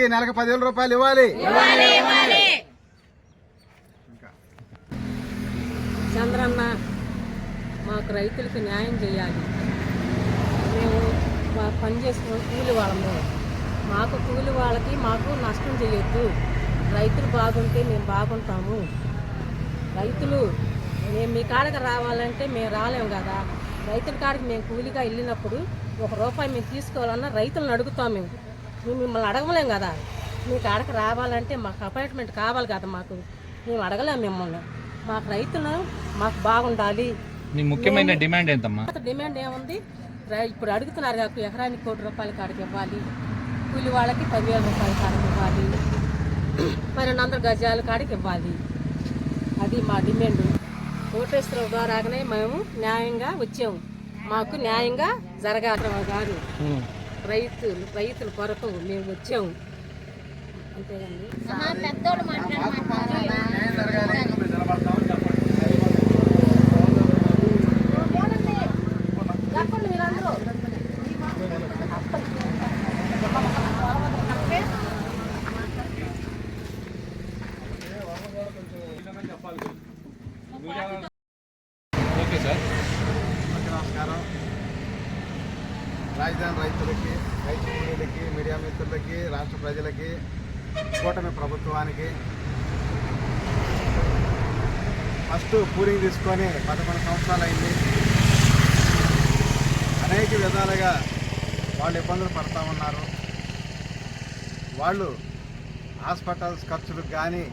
నెలకు పదివేల రూపాయలు ఇవ్వాలి. చంద్రన్న మాకు రైతులకు న్యాయం చేయాలి. మేము మా పని చేసుకున్న కూలి వాళ్ళము. మాకు కూలి వాళ్ళకి మాకు నష్టం చేయొద్దు. రైతులు బాగుంటే మేము బాగుంటాము. రైతులు మేము మీ కాడకి రావాలంటే మేము రాలేము కదా. రైతుల కాడికి మేము కూలిగా వెళ్ళినప్పుడు ఒక రూపాయి మేము తీసుకోవాలన్నా రైతులను అడుగుతాం మేము. మేము మిమ్మల్ని అడగలేం కదా. మీ కాడకి రావాలంటే మాకు అపాయింట్మెంట్ కావాలి కదా మాకు. మేము అడగలేము మిమ్మల్ని. మాకు రైతులు మాకు బాగుండాలి. ముఖ్యమైన డిమాండ్ ఏంటమ్మా? డిమాండ్ ఏముంది? ఇప్పుడు అడుగుతున్నారు కదా ఎకరానికి కోటి రూపాయల కాడికి ఇవ్వాలి. కూలి వాళ్ళకి పదివేల రూపాయల కాడికి ఇవ్వాలి. పన్నెండు వందల గజాల కాడికి ఇవ్వాలి. అది మా డిమాండ్. కోటేశ్వరరావు ద్వారాగానే మేము న్యాయంగా వచ్చాము. మాకు న్యాయంగా జరగాలి. గారు రైతులు రైతుల కొరకు మేము వచ్చాము. అంతేనండి మీరందరూ. Okay sir. నమస్కారం రాజధాని రైతులకి రైతు కూలీలకి మీడియా మిత్రులకి రాష్ట్ర ప్రజలకి కూటమి ప్రభుత్వానికి ఫస్ట్ పూరింగ్ తీసుకొని పదకొండు సంవత్సరాలు అయింది. అనేక విధాలుగా వాళ్ళు ఇబ్బందులు పడతా ఉన్నారు. వాళ్ళు హాస్పిటల్స్ ఖర్చులకు కానీ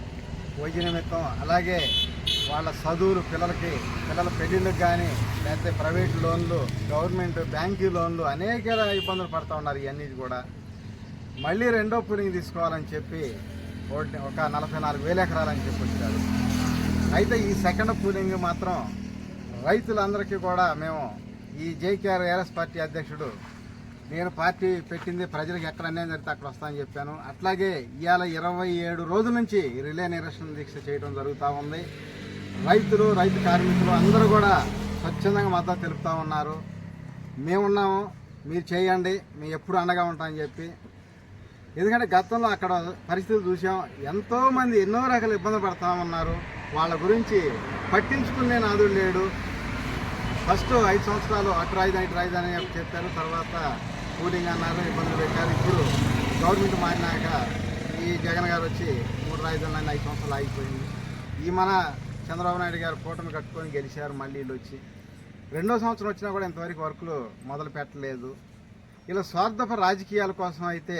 వైద్య నిమిత్తం అలాగే వాళ్ళ చదువులు పిల్లలకి పిల్లల పెళ్ళిళ్ళకి కానీ లేకపోతే ప్రైవేట్ లోన్లు గవర్నమెంట్ బ్యాంకీ లోన్లు అనేక ఇబ్బందులు పడుతూ ఉన్నారు ఇవన్నీ కూడా. మళ్ళీ రెండో పూలింగ్ తీసుకోవాలని చెప్పి ఒక నలభై నాలుగు వేల ఎకరాలని చెప్పి వచ్చారు. అయితే ఈ సెకండ్ పూలింగ్ మాత్రం రైతులందరికీ కూడా మేము ఈ జేకేఆర్ పార్టీ అధ్యక్షుడు నేను పార్టీ పెట్టింది ప్రజలకు ఎక్కడ అన్యాయం జరిగితే అక్కడ వస్తానని చెప్పాను. అట్లాగే ఇవాళ ఇరవై ఏడు రోజుల నుంచి రిలే నిరసన దీక్ష చేయడం జరుగుతూ ఉంది. రైతులు రైతు కార్మికులు అందరూ కూడా స్వచ్ఛందంగా మద్దతు తెలుపుతూ ఉన్నారు. మేమున్నాము మీరు చేయండి మేము ఎప్పుడు అండగా ఉంటామని చెప్పి. ఎందుకంటే గతంలో అక్కడ పరిస్థితులు చూసాం ఎంతోమంది ఎన్నో రకాల ఇబ్బందులు పడతా ఉన్నారు. వాళ్ళ గురించి పట్టించుకునే నాదు లేడు. ఫస్ట్ ఐదు సంవత్సరాలు అటు రాజధాని ఇటు రాజధాని అని చెప్పారు. తర్వాత కూలింగ్ అన్నారు ఇబ్బందులు పెట్టారు. ఇప్పుడు గవర్నమెంట్ మారినాక ఈ జగన్ గారు వచ్చి మూడు రాజధానులు ఐదు సంవత్సరాలు ఆగిపోయింది. ఈ మన చంద్రబాబు నాయుడు గారు కూటమి కట్టుకొని గెలిచారు మళ్ళీ వీళ్ళు వచ్చి. రెండో సంవత్సరం వచ్చినా కూడా ఇంతవరకు వర్కులు మొదలు పెట్టలేదు. ఇలా స్వార్థప రాజకీయాల కోసం అయితే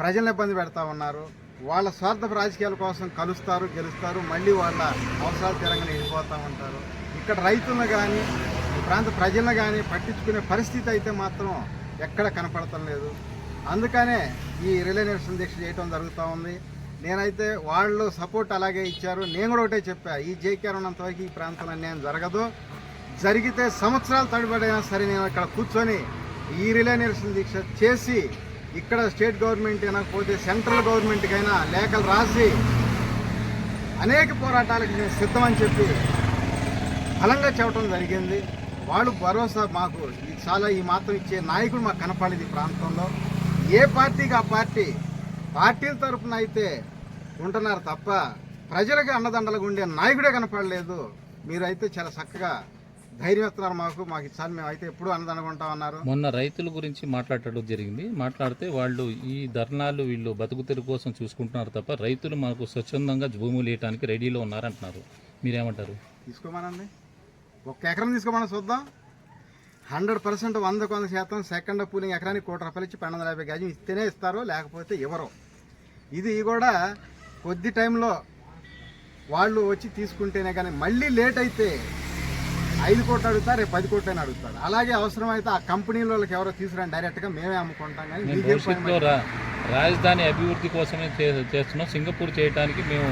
ప్రజలను ఇబ్బంది పెడతా ఉన్నారు. వాళ్ళ స్వార్థప రాజకీయాల కోసం కలుస్తారు గెలుస్తారు మళ్ళీ వాళ్ళ అవసరాలు తీరంగా వెళ్ళిపోతూ ఉంటారు. ఇక్కడ రైతులను కానీ ఈ ప్రాంత ప్రజలను కానీ పట్టించుకునే పరిస్థితి అయితే మాత్రం ఎక్కడ కనపడటం లేదు. అందుకనే ఈ రిలే నిరసన దీక్ష చేయటం జరుగుతూ ఉంది. నేనైతే వాళ్ళు సపోర్ట్ అలాగే ఇచ్చారు. నేను కూడా ఒకటే చెప్పా ఈ జేకేఆర్ ఉన్నంత వరకు ఈ ప్రాంతంలో అన్యాయం జరగదు. జరిగితే సంవత్సరాలు తడిపడైనా సరే నేను ఇక్కడ కూర్చొని ఈ రిలే నిరసన దీక్ష చేసి ఇక్కడ స్టేట్ గవర్నమెంట్ అయినకపోతే సెంట్రల్ గవర్నమెంట్కైనా లేఖలు రాసి అనేక పోరాటాలకు నేను సిద్ధమని చెప్పి బలంగా చెప్పడం జరిగింది. వాళ్ళు భరోసా మాకు చాలా ఈ మాత్రం ఇచ్చే నాయకుడు మాకు కనపడేది ఈ ప్రాంతంలో. ఏ పార్టీకి ఆ పార్టీ పార్టీల తరపున అయితే ఉంటున్నారు తప్ప ప్రజలకు అండదండలుగా ఉండే నాయకుడే కనపడలేదు. మీరైతే చాలా చక్కగా ధైర్యం ఇస్తున్నారు మాకు. మాకు ఇచ్చాను మేమైతే ఎప్పుడు అన్నదండగా ఉంటామన్నారు మొన్న రైతుల గురించి మాట్లాడటం జరిగింది. మాట్లాడితే వాళ్ళు ఈ ధర్నాలు వీళ్ళు బతుకు తెరువు కోసం చూసుకుంటున్నారు తప్ప రైతులు మాకు స్వచ్ఛందంగా భూములు వేయడానికి రెడీలో ఉన్నారంటున్నారు. మీరేమంటారు? తీసుకోమనండి. ఒక్క ఎకరం తీసుకోమని చూద్దాం. హండ్రెడ్ పర్సెంట్ వంద శాతం సెకండ్ పూలింగ్ ఎకరానికి కోటి రూపాయలు ఇచ్చి పన్నెండు వందల యాభై గజం ఇస్తేనే ఇస్తారు లేకపోతే ఇవ్వరు. ఇది కూడా కొద్ది టైంలో వాళ్ళు వచ్చి తీసుకుంటేనే కానీ మళ్ళీ లేట్ అయితే ఐదు కోట్లు అడుగుతారు రేపు పది కోట్లు అని అడుగుతారు. అలాగే అవసరమైతే ఆ కంపెనీల వాళ్ళకి ఎవరో తీసుకురండి డైరెక్ట్గా మేమే అమ్ముకుంటాం కానీ రాజధాని అభివృద్ధి కోసమే చేస్తున్నాం. సింగపూర్ చేయడానికి మేము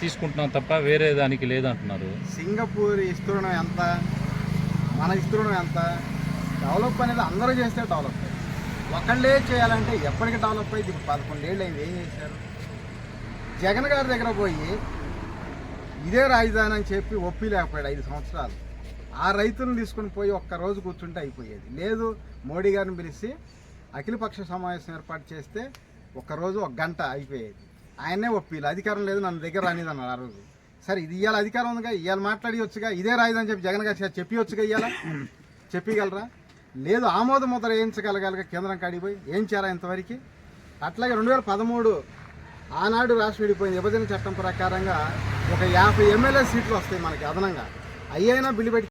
తీసుకుంటున్నాం తప్ప వేరే దానికి లేదంటున్నారు. సింగపూర్ విస్తీర్ణం ఎంత? మన విస్తీర్ణం ఎంత? డెవలప్ అనేది అందరూ చేస్తే డెవలప్. ఒకళ్ళే చేయాలంటే ఎప్పటికి డెవలప్ అయింది ఇప్పుడు పదకొండేళ్ళు అయింది. ఏం చేశారు? జగన్ గారి దగ్గర పోయి ఇదే రాజధాని అని చెప్పి ఒప్పి లేకపోయాడు ఐదు సంవత్సరాలు. ఆ రైతులను తీసుకుని పోయి ఒక్క రోజు కూర్చుంటే అయిపోయేది. లేదు మోడీ గారిని పిలిచి అఖిలపక్ష సమావేశం ఏర్పాటు చేస్తే ఒక్కరోజు ఒక గంట అయిపోయేది. ఆయనే ఒప్పిలు అధికారం లేదు నన్ను దగ్గర రానిది అన్నారు ఆ రోజు. సరే ఇది ఇవాళ అధికారం ఉందిగా? ఇవాళ మాట్లాడియొచ్చుగా? ఇదే రాయిదని చెప్పి జగన్ గారు చెప్పియొచ్చుగా ఇవాళ చెప్పగలరా లేదు ఆమోద ముద్ర వేయించగలగాలిగా కేంద్రం కాడిపోయి ఏం చేయాలి ఇంతవరకు? అట్లాగే రెండు వేల పదమూడు ఆనాడు రాష్ట్రం విడిపోయింది విభజన చట్టం ప్రకారంగా ఒక యాభై ఎమ్మెల్యే సీట్లు వస్తాయి మనకి అదనంగా. అయ్యైనా బిల్లు పెట్టి